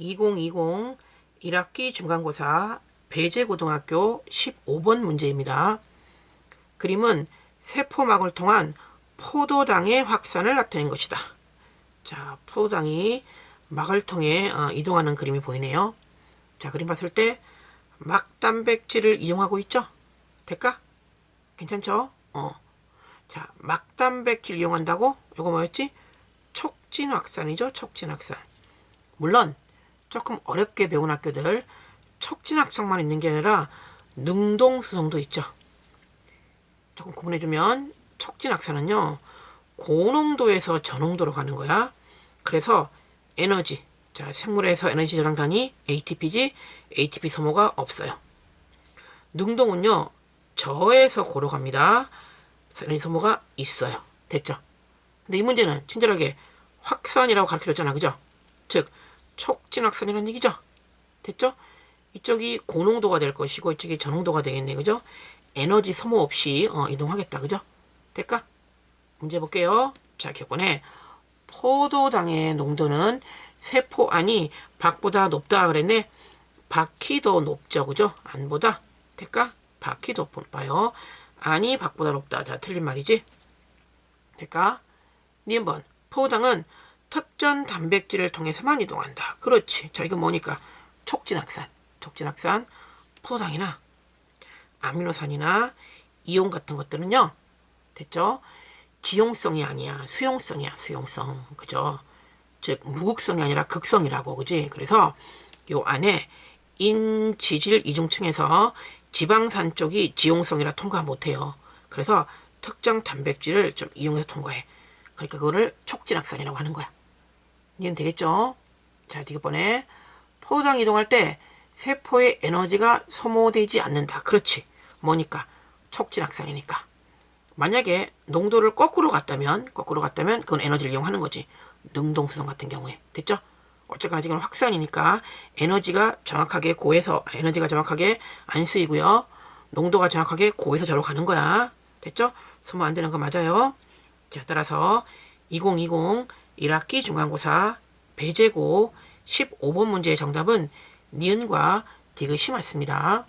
2020 1학기 중간고사 배제고등학교 15번 문제입니다. 그림은 세포막을 통한 포도당의 확산을 나타낸 것이다. 자, 포도당이 막을 통해 어, 이동하는 그림이 보이네요. 자, 그림 봤을 때 막 단백질을 이용하고 있죠? 될까? 괜찮죠? 어. 자, 막 단백질 이용한다고? 이거 뭐였지? 촉진 확산이죠? 촉진 확산. 물론 조금 어렵게 배운 학교들 확산만 있는 게 아니라 능동수성도 있죠. 조금 구분해주면 확산은요 고농도에서 저농도로 가는 거야. 그래서 에너지 자 생물에서 에너지 저장단위 ATP지 ATP 소모가 없어요. 능동은요 저에서 고로 갑니다. 에너지 소모가 있어요. 됐죠? 근데 이 문제는 친절하게 확산이라고 가르쳐줬잖아, 그죠? 즉 촉진 확산이라는 얘기죠. 됐죠? 이쪽이 고농도가 될 것이고 이쪽이 저농도가 되겠네, 그죠? 에너지 소모 없이 어, 이동하겠다, 그죠? 될까? 문제 볼게요. 자, 격번에 포도당의 농도는 세포 안이 박보다 높다 그랬네. 박이 더 높죠, 그죠? 안보다 될까? 박이 더 높아요. 안이 박보다 높다. 자, 틀린 말이지. 될까? 니번 포도당은 특정 단백질을 통해서만 이동한다. 그렇지. 자, 이거 뭐니까? 촉진확산. 촉진확산. 포도당이나 아미노산이나 이온 같은 것들은요. 됐죠? 지용성이 아니야. 수용성이야. 수용성. 그죠? 즉 무극성이 아니라 극성이라고. 그지? 그래서 요 안에 인지질 이중층에서 지방산 쪽이 지용성이라 통과 못해요. 그래서 특정 단백질을 좀 이용해서 통과해. 그러니까 그거를 촉진확산이라고 하는 거야. 이해는 되겠죠? 자, 이번에 포도당 이동할 때 세포의 에너지가 소모되지 않는다. 그렇지. 뭐니까? 촉진확산이니까. 만약에 농도를 거꾸로 갔다면, 거꾸로 갔다면 그건 에너지를 이용하는 거지. 능동수성 같은 경우에. 됐죠? 어쨌거나 지금 확산이니까 에너지가 정확하게 고에서, 에너지가 정확하게 안 쓰이고요. 농도가 정확하게 고에서 저로 가는 거야. 됐죠? 소모 안 되는 거 맞아요. 자, 따라서 2020 1학기 중간고사 배제고 15번 문제의 정답은 니은과 디귿이 맞습니다.